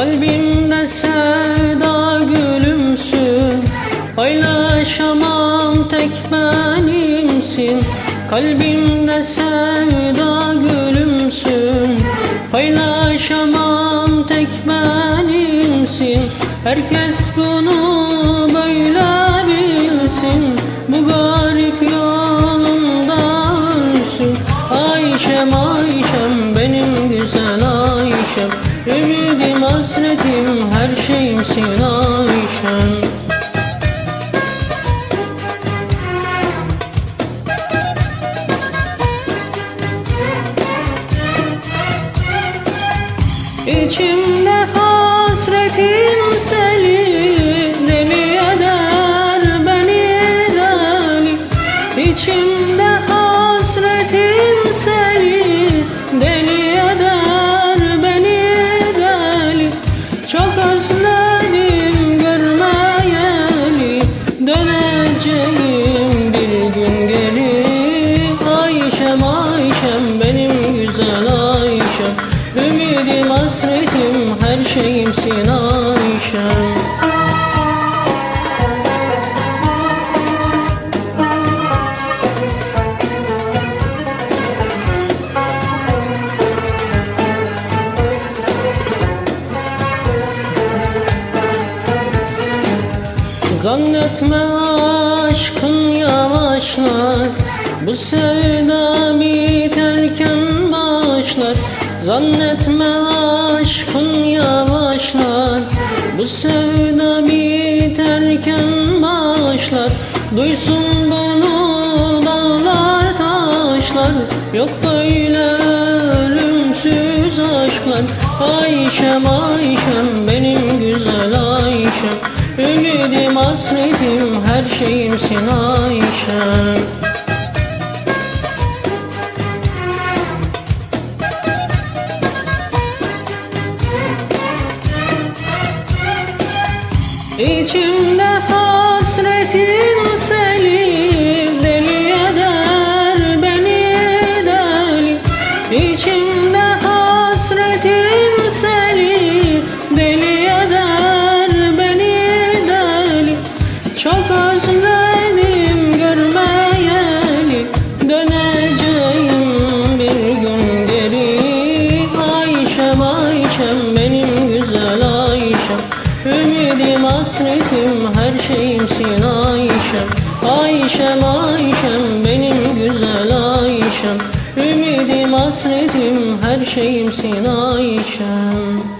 Kalbimde sevda gülümsün. Paylaşamam tek benimsin. Kalbimde sevda gülümsün. Paylaşamam tek benimsin. Herkes bunu böyle bilsin. Bu garip yolunda ölsün. Ayşem Ayşem şeyimsin Ayşem İçimde hasretin şeyimsin Ayşem Zannetme aşkın yavaşlar Bu sevda biterken başlar. Zannetme aşkın yavaşlar Bu sevda biterken başlar. Duysun bunu dağlar taşlar. Yok böyle ölümsüz aşklar. Ayşem Ayşem benim güzel Ayşem Ümidim hasretim her şeyimsin Ayşem İçimde hasretin hasretim her şeyimsin Ayşem. Ayşem Ayşem benim güzel Ayşem. Ümidim hasretim her şeyimsin Ayşem